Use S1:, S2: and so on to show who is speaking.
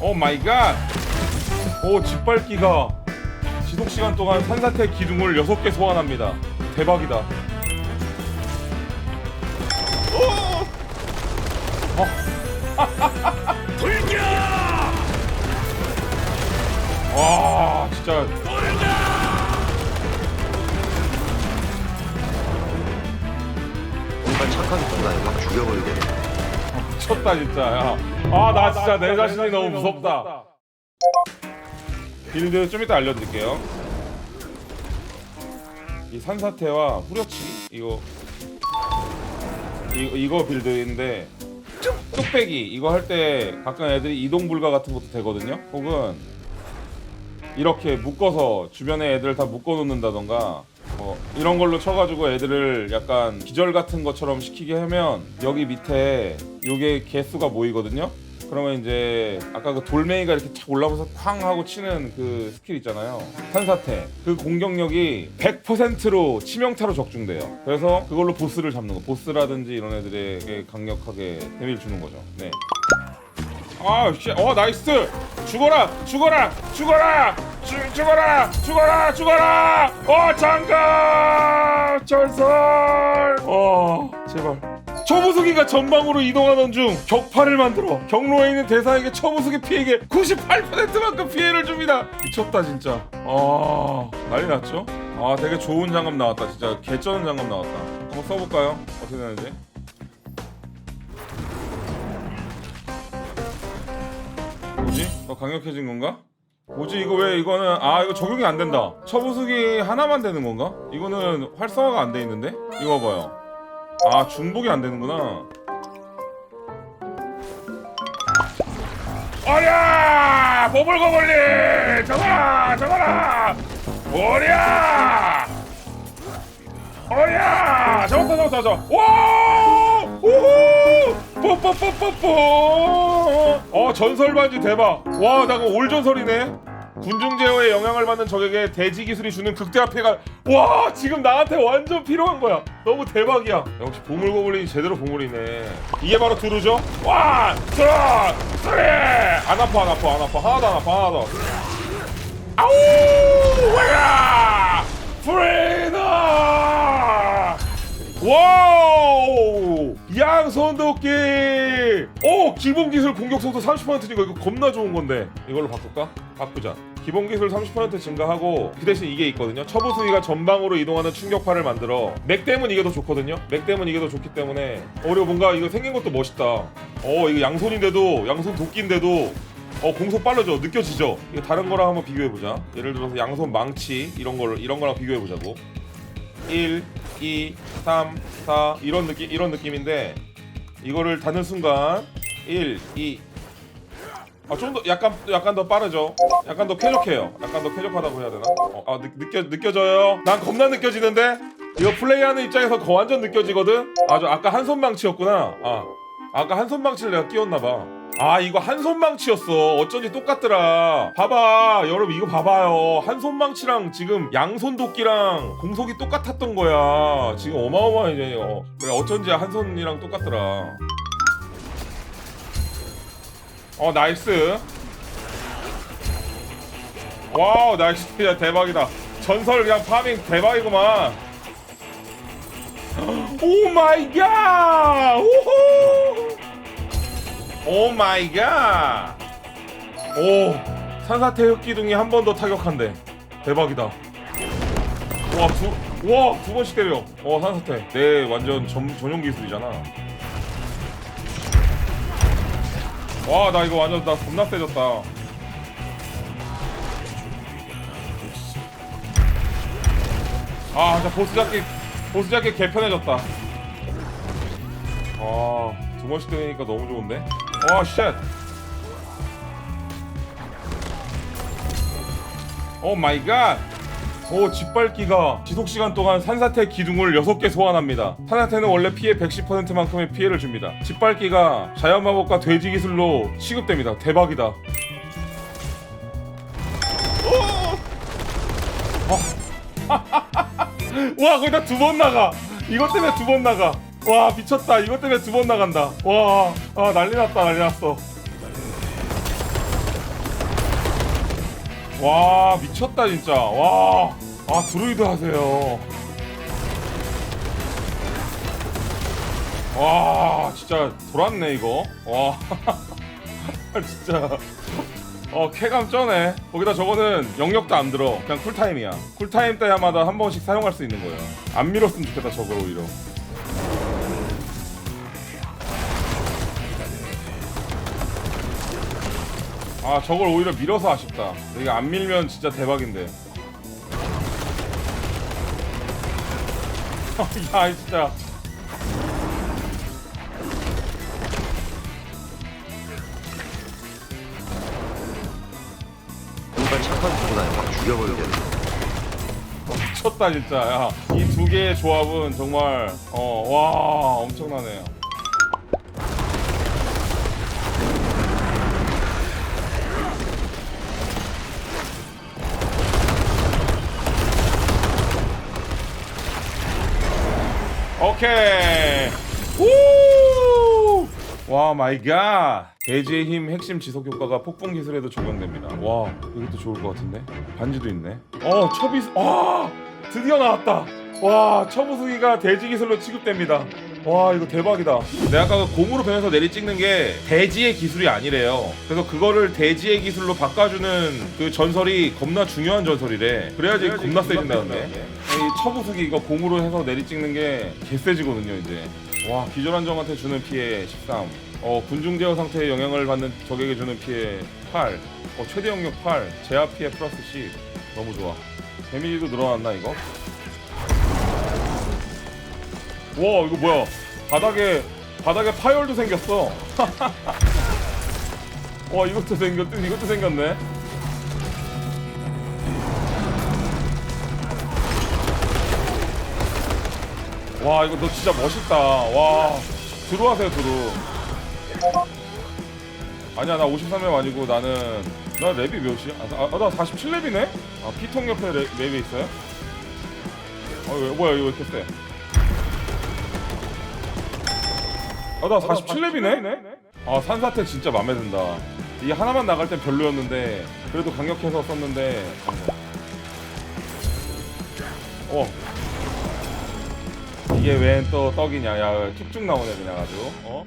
S1: 오 마이 갓. 오 짓밟기가 지속 시간 동안 산사태 기둥을 6개 소환합니다. 대박이다. 오!
S2: 돌려!
S1: 와 진짜
S3: 정말 착하게 순간에 막 죽여버리겠네.
S1: 미쳤다 진짜 야. 아 나 진짜 내 자신이 너무 무섭다. 빌드 좀 이따 알려드릴게요. 이 산사태와 후려치기 이거 이거, 이거 빌드인데 뚝배기 이거 할 때 가끔 애들이 이동 불가 같은 것도 되거든요. 혹은 이렇게 묶어서 주변에 애들 다 묶어 놓는다던가 뭐 이런 걸로 쳐가지고 애들을 약간 기절 같은 것처럼 시키게 하면 여기 밑에 요게 개수가 모이거든요. 그러면 이제 아까 그 돌멩이가 이렇게 착 올라오면서 쾅 하고 치는 그 스킬 있잖아요. 산사태. 그 공격력이 100%로 치명타로 적중돼요. 그래서 그걸로 보스를 잡는 거. 보스라든지 이런 애들에게 강력하게 데미를 주는 거죠. 네. 아, 씨, 어 나이스. 죽어라, 죽어라, 죽어라, 죽, 죽어라, 죽어라, 죽어라. 어 장갑 전설. 어 제발. 초무수기가 전방으로 이동하던 중 격파를 만들어 경로에 있는 대상에게 초무수기 피해액의 98%만큼 피해를 줍니다. 미쳤다 진짜. 아 난리 났죠? 아 되게 좋은 장갑 나왔다 진짜 개쩌는 장갑 나왔다. 한번 써볼까요? 어떻게 되는지? 뭐지? 더 강력해진 건가? 뭐지 이거 왜 이거는 아 이거 적용이 안 된다 처부수기 하나만 되는 건가? 이거는 활성화가 안 돼 있는데? 이거 봐요 아 중복이 안 되는구나 어랴 보물고블린 저거라 저거라 어랴 어야! 잡았다 잡았다 잡았다 와! 우후! 뽀뽀뽀뽀뽀! 어 전설 반지 대박. 와 나 그거 올 전설이네. 군중 제어에 영향을 받는 적에게 대지 기술이 주는 극대화 피해가 와 지금 나한테 완전 필요한 거야. 너무 대박이야. 역시 보물 고블린이 제대로 보물이네. 이게 바로 두루죠? 원, 투, 쓰리. 안 아파 안 아파 안 아파. 하나도 안 아파 하나도. 아우 와야! 프리더! 와우 양손 도끼 오 기본 기술 공격 속도 30%니까 이거 겁나 좋은 건데. 이걸로 바꿀까? 바꾸자. 기본 기술 30% 증가하고 그 대신 이게 있거든요. 처부수기가 전방으로 이동하는 충격파를 만들어. 맥댐은 이게 더 좋거든요. 맥댐은 이게 더 좋기 때문에. 어 그리고 뭔가 이거 생긴 것도 멋있다. 어 이거 양손인데도 양손 도끼인데도 어 공속 빠르죠 느껴지죠? 이거 다른 거랑 한번 비교해 보자. 예를 들어서 양손 망치 이런 걸 이런 거랑 비교해 보자고 1 2 3 4 이런 느낌 이런 느낌인데 이거를 닫는 순간 1 2 아, 좀 더 약간 약간 더 빠르죠. 약간 더 쾌적해요. 약간 더 쾌적하다고 해야 되나? 어, 아 느, 느껴 느껴져요. 난 겁나 느껴지는데 이거 플레이하는 입장에서 거 완전 느껴지거든. 아저 아까 한 손 망치였구나. 아 아까 한 손 망치를 내가 끼웠나 봐. 아 이거 한 손 망치였어. 어쩐지 똑같더라. 봐봐 여러분 이거 봐봐요. 한 손 망치랑 지금 양손 도끼랑 공속이 똑같았던 거야. 지금 어마어마해져. 어. 그래 어쩐지 한 손이랑 똑같더라. 어 나이스 와우 나이스 야 대박이다 전설 그냥 파밍 대박이구만 오 마이 갓 오호 오 마이 갓 오 산사태 흑 기둥이 한 번 더 타격한대. 대박이다. 와 두 와 두 번씩 때려. 어 산사태. 내 완전 전, 전용 기술이잖아. 와 나 이거 완전 나 겁나 세졌다. 아 진짜 보스 잡기 보스 잡기 개편해졌다. 아 두 번씩 때리니까 너무 좋은데 와쉣. 오 마이 갓. 오 짓밟기가 지속시간 동안 산사태 기둥을 6개 소환합니다. 산사태는 원래 피해 110%만큼의 피해를 줍니다. 짓밟기가 자연마법과 돼지 기술로 취급됩니다. 대박이다. 와 거기다 두 번 나가. 이것 때문에 두 번 나가 와 미쳤다. 이것 때문에 두 번 나간다. 와 아 난리 났다 난리 났어. 와 미쳤다 진짜. 와아 드루이드 하세요. 와 진짜 돌았네 이거. 와 진짜. 어 쾌감 쩌네. 거기다 저거는 영역도 안 들어. 그냥 쿨타임이야. 쿨타임 때마다 한 번씩 사용할 수 있는 거예요. 안 밀었으면 좋겠다 저걸 오히려 아 저걸 오히려 밀어서 아쉽다. 이게 안 밀면 진짜 대박인데. 야 진짜.
S3: 정말 착한 두고 다녀. 막 죽여버리겠네
S1: 미쳤다 진짜. 야 이 두 개의 조합은 정말 어 와 엄청나네요 오케이. 우! 와 마이 갓. 대지의 힘 핵심 지속 효과가 폭풍 기술에도 적용됩니다. 와 이것도 좋을 것 같은데? 반지도 있네. 어 처비 와 드디어 나왔다. 와 처부수기가 대지 기술로 취급됩니다. 와 이거 대박이다. 내가 아까 그 곰으로 변해서 내리 찍는 게 대지의 기술이 아니래요. 그래서 그거를 대지의 기술로 바꿔주는 그 전설이 겁나 중요한 전설이래. 그래야지 겁나 세진다는데 이 처부수기 이거 곰으로 해서 내리 찍는 게 개세지거든요 이제. 와 기존 적한테 주는 피해 13 어, 군중 제어 상태에 영향을 받는 적에게 주는 피해 8 어, 최대 영역 8 제압 피해 플러스 10 너무 좋아. 데미지도 늘어났나 이거? 와 이거 뭐야? 바닥에 바닥에 파열도 생겼어. 와 이것도 생겼 이것도 생겼네 와 이거 너 진짜 멋있다 와 들어와세요 들어 아니야 나 53렙 아니고 나는 나 랩이 몇이야? 아, 아, 나 47렙이네? 아 피통 옆에 랩, 랩이 있어요? 아 왜, 뭐야 이거 왜 이렇게 세? 아나 47렙이네? 아 산사태 진짜 맘에 든다 이게 하나만 나갈 땐 별로였는데 그래도 강력해서 썼는데 어 이게 웬 또 떡이냐 야 툭쭉 나오네 그냥 아주 어?